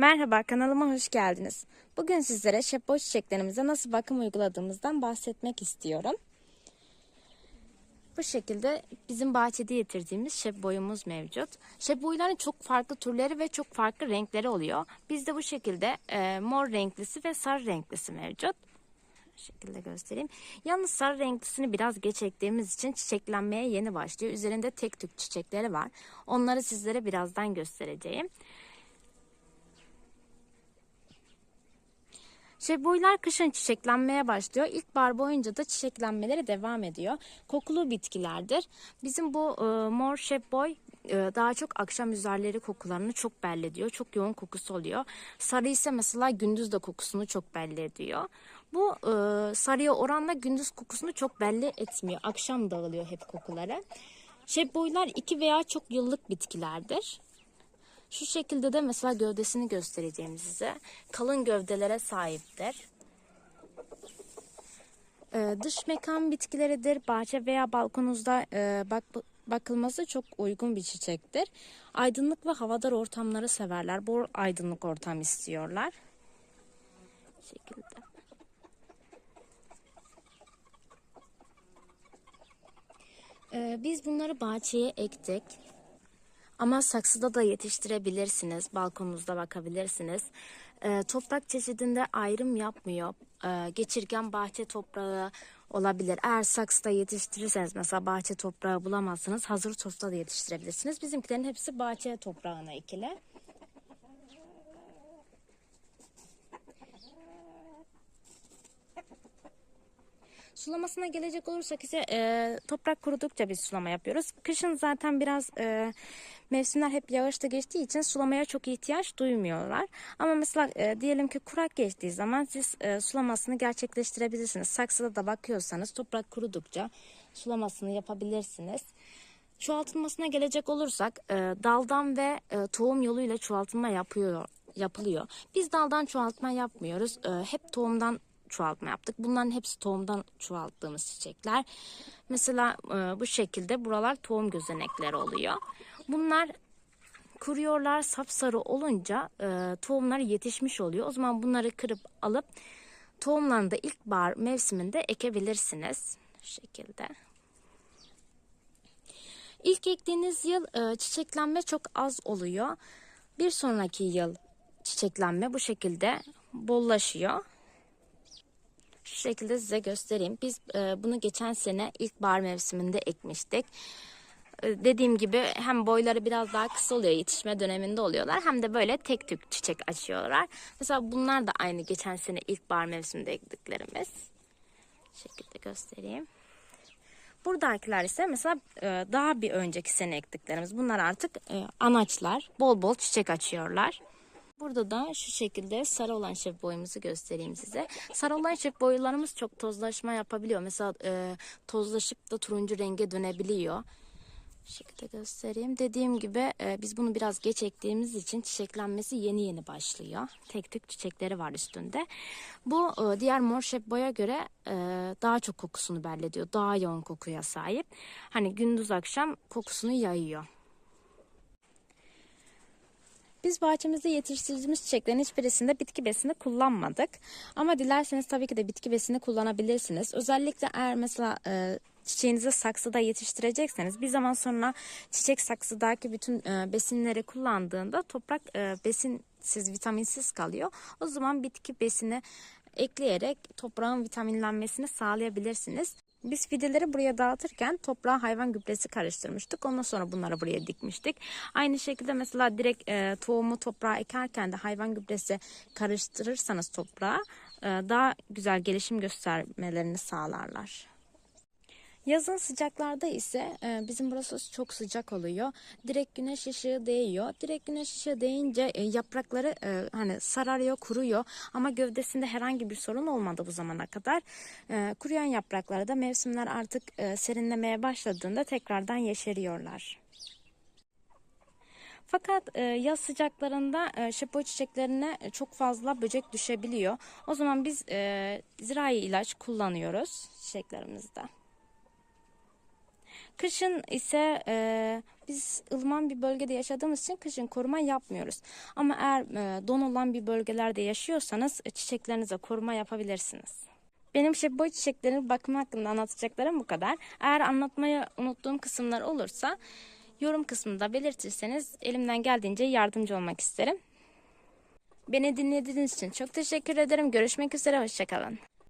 Merhaba kanalıma hoş geldiniz. Bugün sizlere şepboy çiçeklerimize nasıl bakım uyguladığımızdan bahsetmek istiyorum. Bu şekilde bizim bahçede getirdiğimiz şepboyumuz mevcut. Şepboyların çok farklı türleri ve çok farklı renkleri oluyor. Bizde bu şekilde e, mor renklisi ve sarı renklisi mevcut. Şekilde göstereyim. Yalnız sarı renklisini biraz geç ektiğimiz için çiçeklenmeye yeni başlıyor. Üzerinde tek tük çiçekleri var. Onları sizlere birazdan göstereceğim. Şebboylar kışın çiçeklenmeye başlıyor. İlkbahar boyunca da çiçeklenmeleri devam ediyor. Kokulu bitkilerdir. Bizim bu e, mor şebboy e, daha çok akşam üzerleri kokularını çok belli ediyor. Çok yoğun kokusu oluyor. Sarı ise mesela gündüz de kokusunu çok belli ediyor. Bu e, sarıya oranla gündüz kokusunu çok belli etmiyor. Akşam dağılıyor hep kokuları. Şebboylar iki veya çok yıllık bitkilerdir. Şu şekilde de mesela gövdesini göstereceğim size. Kalın gövdelere sahiptir. Ee, dış mekan bitkileridir. Bahçe veya balkonunuzda e, bak bakılması çok uygun bir çiçektir. Aydınlık ve havadar ortamları severler. Bol aydınlık ortam istiyorlar. Şekilde. Ee, biz bunları bahçeye ektik. Ama saksıda da yetiştirebilirsiniz. Balkonunuzda bakabilirsiniz. Ee, toprak çeşidinde ayrım yapmıyor. Ee, geçirgen bahçe toprağı olabilir. Eğer saksıda yetiştirirseniz mesela bahçe toprağı bulamazsınız. Hazır tozda da yetiştirebilirsiniz. Bizimkilerin hepsi bahçe toprağına ekili. Sulamasına gelecek olursak ise e, toprak kurudukça biz sulama yapıyoruz. Kışın zaten biraz e, mevsimler hep yağışta geçtiği için sulamaya çok ihtiyaç duymuyorlar. Ama mesela e, diyelim ki kurak geçtiği zaman siz e, sulamasını gerçekleştirebilirsiniz. Saksıda da bakıyorsanız toprak kurudukça sulamasını yapabilirsiniz. Çoğaltılmasına gelecek olursak e, daldan ve e, tohum yoluyla çoğaltılma yapıyor yapılıyor. Biz daldan çoğaltma yapmıyoruz. E, hep tohumdan çoğaltma yaptık. Bunların hepsi tohumdan çoğalttığımız çiçekler. Mesela e, bu şekilde buralar tohum gözenekleri oluyor. Bunlar kuruyorlar sapsarı olunca e, tohumlar yetişmiş oluyor. O zaman bunları kırıp alıp tohumlarını da ilkbahar mevsiminde ekebilirsiniz. Bu şekilde. İlk ektiğiniz yıl e, çiçeklenme çok az oluyor. Bir sonraki yıl çiçeklenme bu şekilde bollaşıyor. Şekilde size göstereyim. Biz e, bunu geçen sene ilkbahar mevsiminde ekmiştik. E, dediğim gibi hem boyları biraz daha kısa oluyor yetişme döneminde oluyorlar hem de böyle tek tük çiçek açıyorlar. Mesela bunlar da aynı geçen sene ilkbahar mevsiminde ektiklerimiz. Şekilde göstereyim. Buradakiler ise mesela e, daha bir önceki sene ektiklerimiz. Bunlar artık e, anaçlar. Bol bol çiçek açıyorlar. Burada da şu şekilde sarı olan şef boyumuzu göstereyim size. Sarı olan şef boylarımız çok tozlaşma yapabiliyor. Mesela e, tozlaşıp da turuncu renge dönebiliyor. Şu şekilde göstereyim. Dediğim gibi e, biz bunu biraz geç ektiğimiz için çiçeklenmesi yeni yeni başlıyor. Tek tük çiçekleri var üstünde. Bu e, diğer mor şef boya göre e, daha çok kokusunu belli. Daha yoğun kokuya sahip. Hani gündüz akşam kokusunu yayıyor. Biz bahçemizde yetiştirdiğimiz çiçeklerin hiçbirisinde bitki besini kullanmadık. Ama dilerseniz tabii ki de bitki besini kullanabilirsiniz. Özellikle eğer mesela e, çiçeğinizi saksıda yetiştirecekseniz bir zaman sonra çiçek saksıdaki bütün e, besinleri kullandığında toprak e, besinsiz, vitaminsiz kalıyor. O zaman bitki besini ekleyerek toprağın vitaminlenmesini sağlayabilirsiniz. Biz fideleri buraya dağıtırken toprağa hayvan gübresi karıştırmıştık. Ondan sonra bunları buraya dikmiştik. Aynı şekilde mesela direkt e, tohumu toprağa ekerken de hayvan gübresi karıştırırsanız toprağa e, daha güzel gelişim göstermelerini sağlarlar. Yazın sıcaklarda ise e, bizim burası çok sıcak oluyor. Direkt güneş ışığı değiyor. Direkt güneş ışığı değince e, yaprakları e, hani sararıyor, kuruyor. Ama gövdesinde herhangi bir sorun olmadı bu zamana kadar. Kuruyan yaprakları da mevsimler artık serinlemeye başladığında tekrardan yeşeriyorlar. Fakat e, yaz sıcaklarında e, şepo çiçeklerine çok fazla böcek düşebiliyor. O zaman biz e, zirai ilaç kullanıyoruz çiçeklerimizde. Kışın ise e, biz ılıman bir bölgede yaşadığımız için kışın koruma yapmıyoruz. Ama eğer e, don olan bir bölgelerde yaşıyorsanız e, çiçeklerinize koruma yapabilirsiniz. Benim şey boy çiçeklerin bakımı hakkında anlatacaklarım bu kadar. Eğer anlatmayı unuttuğum kısımlar olursa yorum kısmında belirtirseniz elimden geldiğince yardımcı olmak isterim. Beni dinlediğiniz için çok teşekkür ederim. Görüşmek üzere, hoşçakalın.